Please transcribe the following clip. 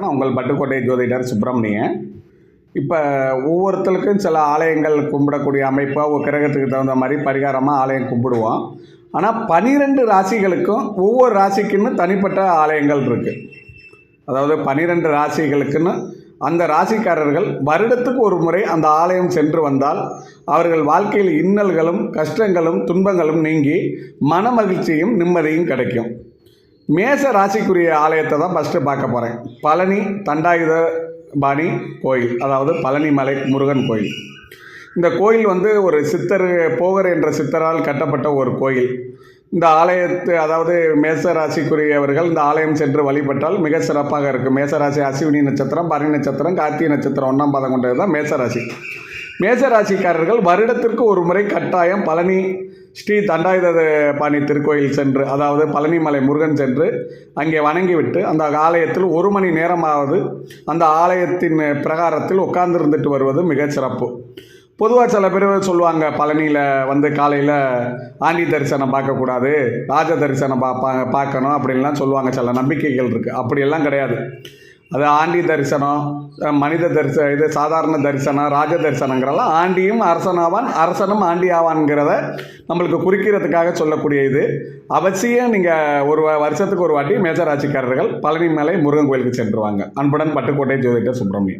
நான் உங்கள் பட்டுக்கோட்டை ஜோதிடர் சுப்பிரமணியன். இப்போ ஒவ்வொருத்தருக்கும் சில ஆலயங்கள் கும்பிடக்கூடிய அமைப்பாக ஒரு கிரகத்துக்கு தகுந்த மாதிரி பரிகாரமாக ஆலயம் கும்பிடுவோம். ஆனால் பனிரெண்டு ராசிகளுக்கும் ஒவ்வொரு ராசிக்குன்னு தனிப்பட்ட ஆலயங்கள் இருக்குது அதாவது பனிரெண்டு ராசிகளுக்குன்னு அந்த ராசிக்காரர்கள் வருடத்துக்கு ஒரு முறை அந்த ஆலயம் சென்று வந்தால் அவர்கள் வாழ்க்கையில் இன்னல்களும் கஷ்டங்களும் துன்பங்களும் நீங்கி மன மகிழ்ச்சியும் நிம்மதியும் கிடைக்கும். மேச ராசிக்குரிய ஆலயத்தை தான் ஃபஸ்ட்டு பார்க்க போகிறேன் பழனி தண்டாயுத பாணி கோயில் அதாவது பழனி மலை முருகன் கோயில். இந்த கோயில் வந்து ஒரு சித்தர் போகர் என்ற சித்தரால் கட்டப்பட்ட ஒரு கோயில். இந்த ஆலயத்து அதாவது மேச ராசிக்குரியவர்கள் இந்த ஆலயம் சென்று வழிபட்டால் மிக சிறப்பாக இருக்கும். மேசராசி அஸ்வினி நட்சத்திரம் பரணி நட்சத்திரம் கார்த்திகை நட்சத்திரம் ஒன்றாம் பாதம் கொண்டது தான் மேசராசி மேசராசிக்காரர்கள் வருடத்திற்கு ஒரு முறை கட்டாயம் பழனி ஸ்ரீ தண்டாயுத பாணி திருக்கோயில் சென்று அதாவது பழனிமலை முருகன் சென்று அங்கே வணங்கிவிட்டு அந்த ஆலயத்தில் ஒரு மணி நேரமாவது அந்த ஆலயத்தின் பிரகாரத்தில் உட்கார்ந்துருந்துட்டு வருவது மிகச்சிறப்பு பொதுவாக சில பேர் சொல்லுவாங்க பழனியில் வந்து காலையில் ஆண்டி தரிசனம் பார்க்கக்கூடாது ராஜ தரிசனம் பார்ப்பாங்க பார்க்கணும் அப்படின்லாம் சொல்லுவாங்க சில நம்பிக்கைகள் இருக்குது அப்படியெல்லாம் கிடையாது. அது ஆண்டி தரிசனம் மனித தரிச இது சாதாரண தரிசனம் ராஜ தரிசனங்கிறலாம் ஆண்டியும் அரசனாவான் அரசனும் ஆண்டி ஆவான்ங்கிறத நம்மளுக்கு குறிக்கிறதுக்காக சொல்லக்கூடிய இது. அவசியம் நீங்கள் ஒரு வ- வருஷத்துக்கு ஒரு வாட்டி மேஜராட்சிக்காரர்கள் பழனி மலை முருகன் கோயிலுக்கு சென்றுவாங்க. அன்புடன் பட்டுக்கோட்டை ஜோதிட சுப்பிரமணியம்